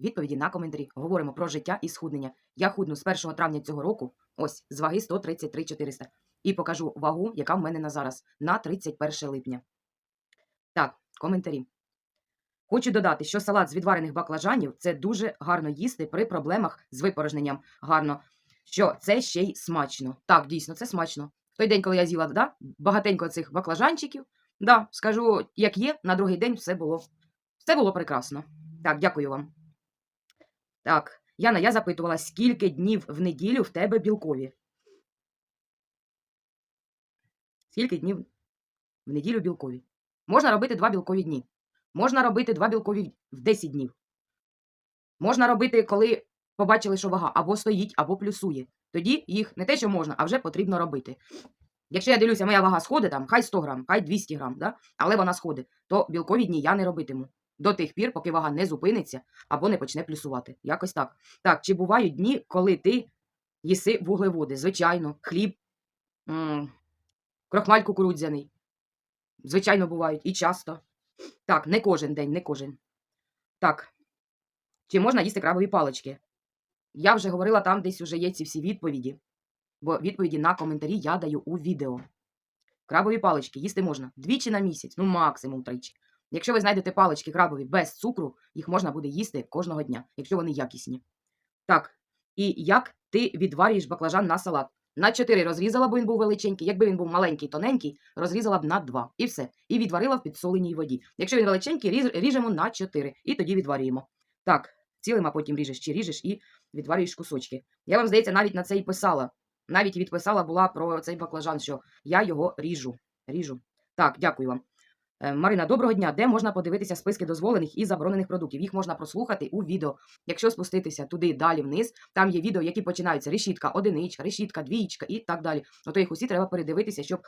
Відповіді на коментарі. Говоримо про життя і схуднення. Я худну з 1 травня цього року, ось, з ваги 133 400. І покажу вагу, яка в мене на зараз, на 31 липня. Так, коментарі. Хочу додати, що салат з відварених баклажанів це дуже гарно їсти при проблемах з випорожненням. Гарно, що це ще й смачно. Так, дійсно, це смачно. Той день, коли я з'їла да, багатенько цих баклажанчиків, да, скажу, як є, на другий день все було, все було прекрасно. Так, дякую вам. Так, Яна, я запитувала, скільки днів в неділю в тебе білкові? Скільки днів в неділю білкові? Можна робити два білкові дні. Можна робити два білкові в 10 днів. Можна робити, коли побачили, що вага або стоїть, або плюсує. Тоді їх не те, що можна, а вже потрібно робити. Якщо я дивлюся, моя вага сходить, там, хай 100 грам, хай 200 грам, да? але вона сходить, то білкові дні я не робитиму. До тих пір, поки вага не зупиниться або не почне плюсувати. Якось так. Так, чи бувають дні, коли ти їси вуглеводи? Звичайно, хліб, крохмаль кукурудзяний. Звичайно, бувають і часто. Так, не кожен день, не кожен. Так. Чи можна їсти крабові палички? Я вже говорила, там десь уже є ці всі відповіді. Бо відповіді на коментарі я даю у відео. Крабові палички їсти можна двічі на місяць, ну максимум тричі. Якщо ви знайдете палички крабові без цукру, їх можна буде їсти кожного дня, якщо вони якісні. Так, і як ти відварюєш баклажан на салат? На 4 розрізала, бо він був величенький. Якби він був маленький, тоненький, розрізала б на 2. І все. І відварила в підсоленій воді. Якщо він величенький, ріжемо на 4. І тоді відварюємо. Так, цілим, а потім ріжеш чи ріжеш і відварюєш кусочки. Я вам, здається, навіть на це і писала. Навіть відписала була про цей баклажан, що я його ріжу. Ріжу. Так, дякую вам. Е, Марина, доброго дня. Де можна подивитися списки дозволених і заборонених продуктів? Їх можна прослухати у відео. Якщо спуститися туди далі вниз, там є відео, які починаються решітка, одиничка, решітка, двічка і так далі. Ну то їх усі треба передивитися, щоб,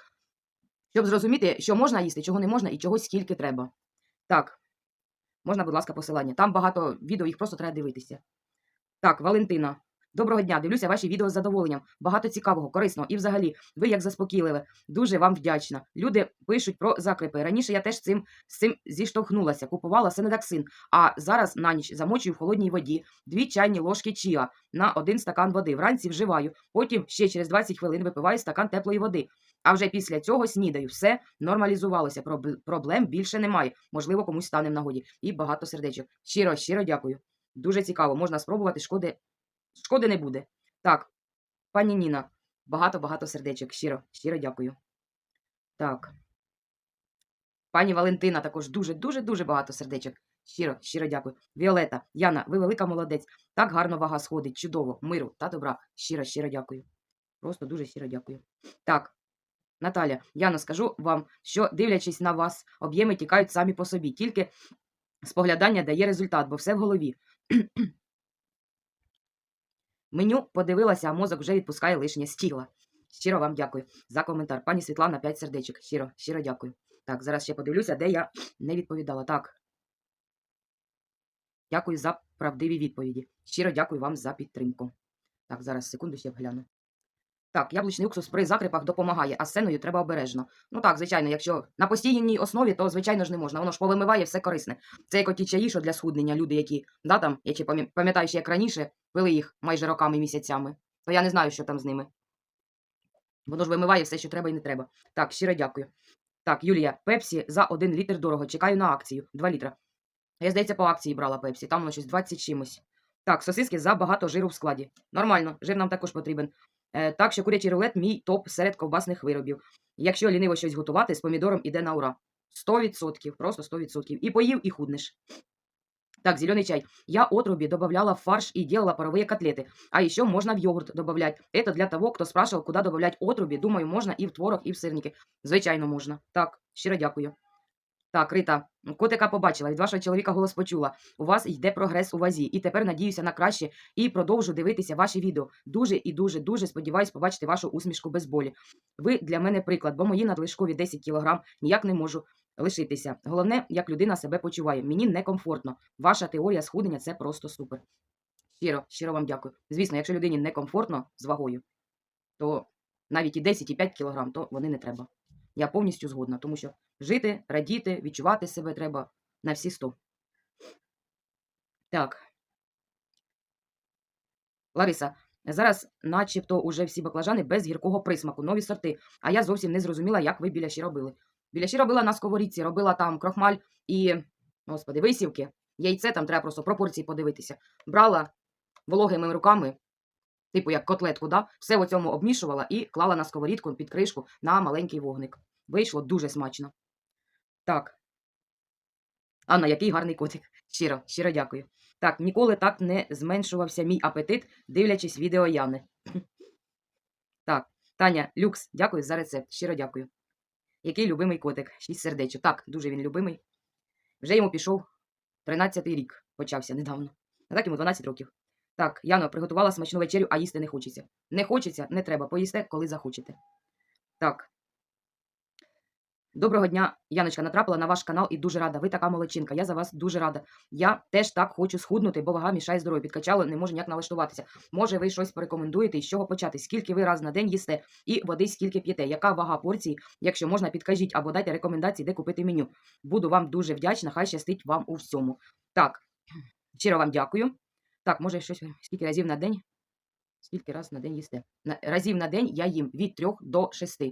щоб зрозуміти, що можна їсти, чого не можна і чого скільки треба. Так, можна, будь ласка, посилання. Там багато відео, їх просто треба дивитися. Так, Валентина. Доброго дня, дивлюся ваші відео з задоволенням. Багато цікавого, корисного. І взагалі, ви як заспокійливе. Дуже вам вдячна. Люди пишуть про закрипи. Раніше я теж цим, з цим зіштовхнулася. Купувала сенедаксин, а зараз на ніч замочую в холодній воді дві чайні ложки чіа на один стакан води. Вранці вживаю. Потім ще через 20 хвилин випиваю стакан теплої води. А вже після цього снідаю. Все нормалізувалося. Проб- Проблем більше немає. Можливо, комусь стане в нагоді. І багато сердечок. Щиро, щиро дякую. Дуже цікаво. Можна спробувати. Шкоди, шкоди не буде. Так, пані Ніна, багато-багато сердечок. Щиро, щиро дякую. Так. Пані Валентина також дуже-дуже дуже багато сердечок. Щиро, щиро дякую. Віолета, Яна, ви велика молодець. Так гарно вага сходить. Чудово, миру та добра. Щиро, щиро дякую. Просто дуже щиро дякую. Так. Наталя, Яна, скажу вам, що дивлячись на вас, об'єми тікають самі по собі. Тільки споглядання дає результат, бо все в голові. Меню подивилася, а мозок вже відпускає лишнє з тіла. Щиро вам дякую за коментар. Пані Світлана, 5 сердечок. Щиро, щиро дякую. Так, зараз ще подивлюся, де я не відповідала. Так. Дякую за правдиві відповіді. Щиро дякую вам за підтримку. Так, зараз секунду ще гляну. Так, яблучний уксус при закрипах допомагає, а з сеною треба обережно. Ну так, звичайно, якщо на постійній основі, то звичайно ж не можна. Воно ж повимиває все корисне. Це як оті чаї, що для схуднення люди, які, да, там, я чи пам'ятаю, як раніше пили їх майже роками місяцями. То я не знаю, що там з ними. Воно ж вимиває все, що треба і не треба. Так, щиро дякую. Так, Юлія, Пепсі за 1 літр дорого. Чекаю на акцію. 2 літра. Я, здається, по акції брала Пепсі. Там воно щось 20 чимось. Так, сосиски за багато жиру в складі. Нормально, жир нам також потрібен. Е, так що курячий рулет мій топ серед ковбасних виробів. Якщо ліниво щось готувати, з помідором іде на ура. 100%, просто 100%. І поїв, і худнеш. Так, зеленый чай. Я отруби добавляла в фарш и делала паровые котлеты. А еще можно в йогурт добавлять. Это для того, кто спрашивал, куда добавлять отруби. Думаю, можно и в творог, і в сирники. Звичайно, можна. Так, щиро дякую. Так, Рита, котика побачила, від вашого чоловіка голос почула. У вас йде прогрес у вазі. І тепер надіюся на краще і продовжу дивитися ваші відео. Дуже і дуже дуже сподіваюсь побачити вашу усмішку без болі. Ви для мене приклад, бо мої надлишкові 10 кілограм ніяк не можу лишитися. Головне, як людина себе почуває. Мені некомфортно. Ваша теорія схуднення це просто супер. Щиро, щиро вам дякую. Звісно, якщо людині некомфортно з вагою, то навіть і 10, і 5 кілограм, то вони не треба. Я повністю згодна, тому що жити, радіти, відчувати себе треба на всі 100. Так. Лариса, зараз начебто уже всі баклажани без гіркого присмаку, нові сорти. А я зовсім не зрозуміла, як ви біляші робили. Біляші робила на сковорідці, робила там крохмаль і, господи, висівки. Яйце там треба просто пропорції подивитися. Брала вологими руками, типу як котлетку, да? все в цьому обмішувала і клала на сковорідку під кришку на маленький вогник. Вийшло дуже смачно. Так. Анна, який гарний котик. Щиро, щиро дякую. Так, ніколи так не зменшувався мій апетит, дивлячись відео Яни. Так, Таня, люкс, дякую за рецепт. Щиро дякую. Який любимий котик? Шість сердечок. Так, дуже він любимий. Вже йому пішов 13-й рік, почався недавно. А так йому 12 років. Так, Яно, приготувала смачну вечерю, а їсти не хочеться. Не хочеться, не треба. Поїсте, коли захочете. Так. Доброго дня, Яночка, натрапила на ваш канал і дуже рада. Ви така молодчинка. Я за вас дуже рада. Я теж так хочу схуднути, бо вага мішає здоров'ю. Підкачало, не можу ніяк налаштуватися. Може, ви щось порекомендуєте з чого почати? Скільки ви раз на день їсте і води скільки п'єте? Яка вага порції? Якщо можна, підкажіть або дайте рекомендації, де купити меню. Буду вам дуже вдячна, хай щастить вам у всьому. Так, щиро вам дякую. Так, може, щось скільки разів на день? Скільки раз на день їсте? Разів на день я їм від 3 до 6.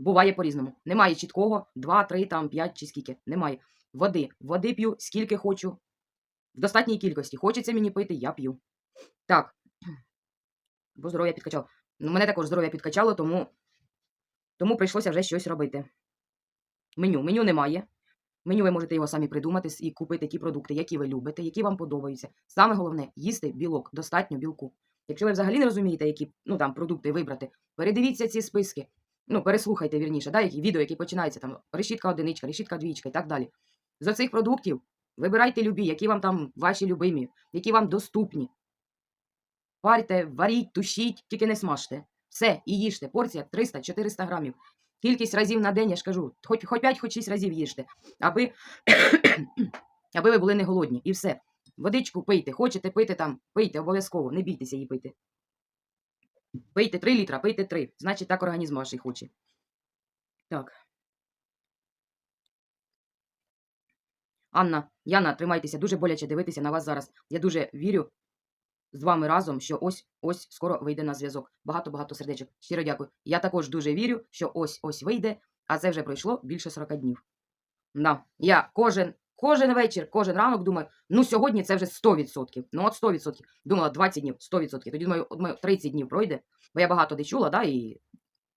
Буває по-різному. Немає чіткого 2, 3, там 5 чи скільки. Немає. Води. Води п'ю, скільки хочу. В достатній кількості. Хочеться мені пити, я п'ю. Так. Бо здоров'я підкачало. Ну, мене також здоров'я підкачало, тому, тому прийшлося вже щось робити. Меню. Меню немає. Меню ви можете його самі придумати і купити ті продукти, які ви любите, які вам подобаються. Саме головне їсти білок, достатньо білку. Якщо ви взагалі не розумієте, які ну, там, продукти вибрати, передивіться ці списки. Ну, переслухайте вірніше, да, які відео, які починаються там решітка одиничка, решітка двічка і так далі. З оцих продуктів вибирайте любі, які вам там ваші любимі, які вам доступні. Парьте, варіть, тушіть, тільки не смажте. Все, і їжте. Порція 300-400 грамів. Кількість разів на день, я ж кажу, хоч, хоч 5, хоч 6 разів їжте, аби, аби ви були не голодні. І все. Водичку пийте, хочете пити там, пийте обов'язково, не бійтеся її пити. Пийте 3 літра, пийте 3. Значить, так організм ваш хоче. Так. Анна, Яна, тримайтеся, дуже боляче дивитися на вас зараз. Я дуже вірю з вами разом, що ось ось скоро вийде на зв'язок. Багато-багато сердечок. Щиро дякую. Я також дуже вірю, що ось ось вийде, а це вже пройшло більше 40 днів. Да. Я кожен, кожен вечір, кожен ранок думаю, ну сьогодні це вже 100%. Ну от 100%. Думала 20 днів, 100%. Тоді думаю, от думаю, 30 днів пройде, бо я багато де чула, да, і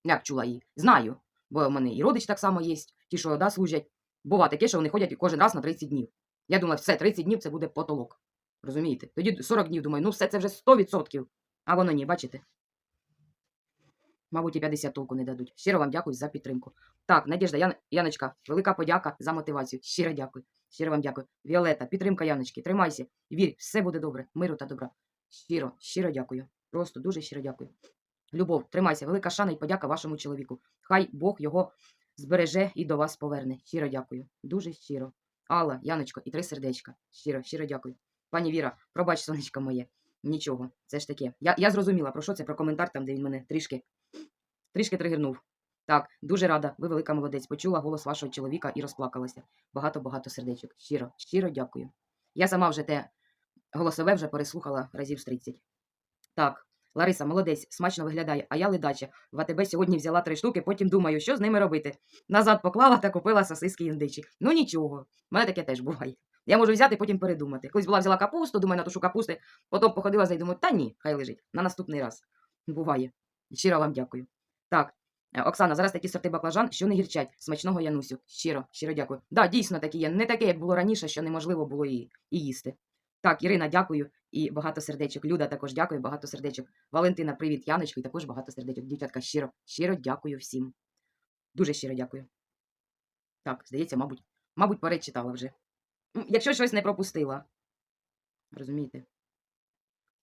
як чула її, знаю. Бо в мене і родичі так само є, ті, що да, служать. Бува таке, що вони ходять кожен раз на 30 днів. Я думала, все, 30 днів це буде потолок. Розумієте? Тоді 40 днів думаю, ну все це вже 100%. А воно ні, бачите? Мабуть, і 50 толку не дадуть. Щиро вам дякую за підтримку. Так, Надіжда, Ян... Яночка, велика подяка за мотивацію. Щиро дякую. Щиро вам дякую. Віолета, підтримка Яночки. Тримайся. Вір, все буде добре. Миру та добра. Щиро, щиро дякую. Просто дуже щиро дякую. Любов, тримайся, велика шана і подяка вашому чоловіку. Хай Бог його збереже і до вас поверне. Щиро дякую. Дуже щиро. Алла, Яночко, і три сердечка. Щиро, щиро дякую. Пані Віра, пробач, сонечко моє. Нічого, це ж таке. Я, я зрозуміла, про що це про коментар, там, де він мене трішки, трішки тригернув. Так, дуже рада, ви велика молодець. Почула голос вашого чоловіка і розплакалася. Багато-багато сердечок. Щиро, щиро дякую. Я сама вже те голосове вже переслухала разів з 30. Так, Лариса, молодець, смачно виглядає, а я ледача. В АТБ сьогодні взяла три штуки, потім думаю, що з ними робити. Назад поклала та купила сосиски індичі. Ну нічого, в мене таке теж буває. Я можу взяти, потім передумати. Колись була взяла капусту, думаю, натушу капусти, потім походила за думаю, та ні, хай лежить. На наступний раз. Буває. Щиро вам дякую. Так, е, Оксана, зараз такі сорти баклажан, що не гірчать. Смачного Янусю. Щиро, щиро дякую. Да, дійсно такі є. Не таке, як було раніше, що неможливо було і, і їсти. Так, Ірина, дякую. І багато сердечок. Люда також дякую, багато сердечок. Валентина, привіт, Яночко, і також багато сердечок. Дівчатка, щиро, щиро дякую всім. Дуже щиро дякую. Так, здається, мабуть, мабуть, перечитала вже. Якщо щось не пропустила. Розумієте?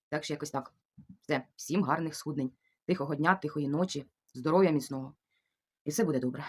Так що якось так. Все, всім гарних схуднень, тихого дня, тихої ночі, здоров'я міцного. І все буде добре.